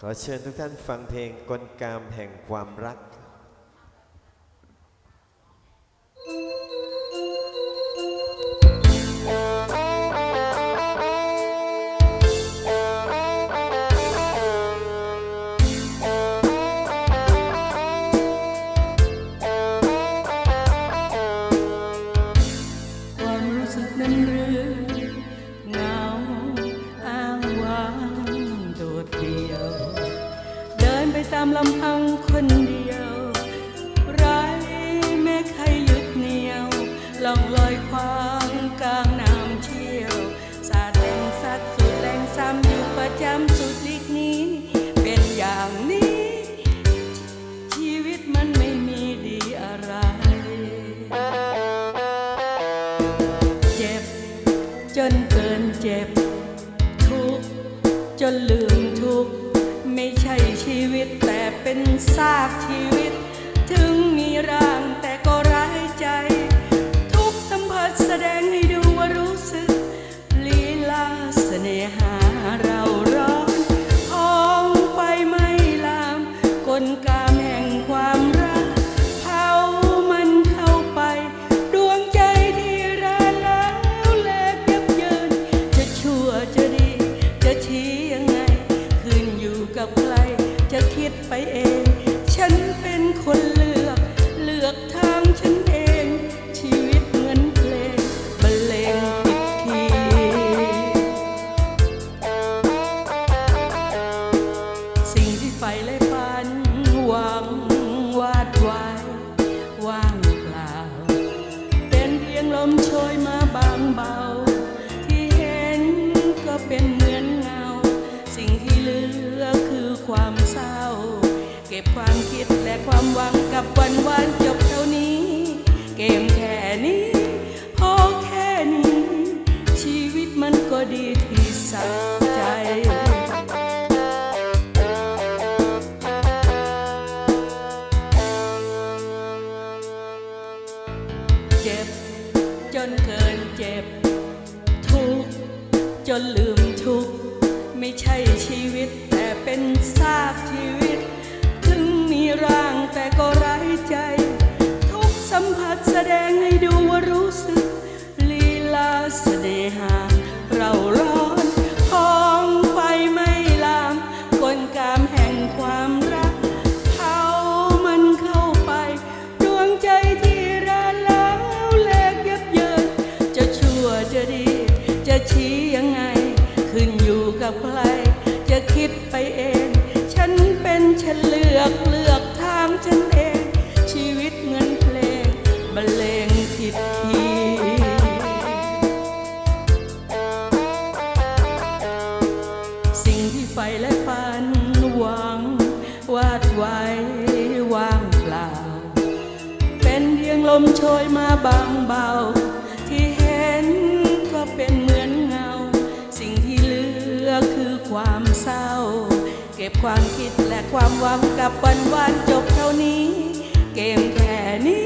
ขอเชิญทุกท่านฟังเพลงกลกามแห่งความรักความรู้สึกนั้น ตามลำพังคนเดียวไรแม้ใครยึดเหนียวล่องลอยควางกลางน้ำเชี่ยว สาดแรงสัดสุดแรงซ้ำอยู่ประจำสุดลิกนี้ เป็นอย่างนี้ ชีวิตมันไม่มีดีอะไร เจ็บจนเกินเจ็บ ทุกข์จนลืม ไม่ใช่ชีวิตแต่เป็นซากชีวิต ถึงมีรา คิดไปเอง ฉันเป็นคนเลือก เลือกทางฉันเอง ชีวิตเหมือนเพลงบรรเลงผิดคีย์สิ่งที่ใฝ่และฝันหวัง ความคิดและความหวังกับวันวานจบเท่านี้ เกมแค่นี้พอแค่นี้ ชีวิตมันก็ดีที่สักใจเจ็บจนเกินเจ็บ ทุกจนลืมทุก ไม่ใช่ชีวิตแต่เป็นซากชีวิต มี ลมโชยมาบางเบา ที่เห็นก็เป็นเหมือนเงา สิ่งที่เหลือคือความเศร้า เก็บความคิดและความหวังกับวันวานจบเท่านี้ เกมแค่นี้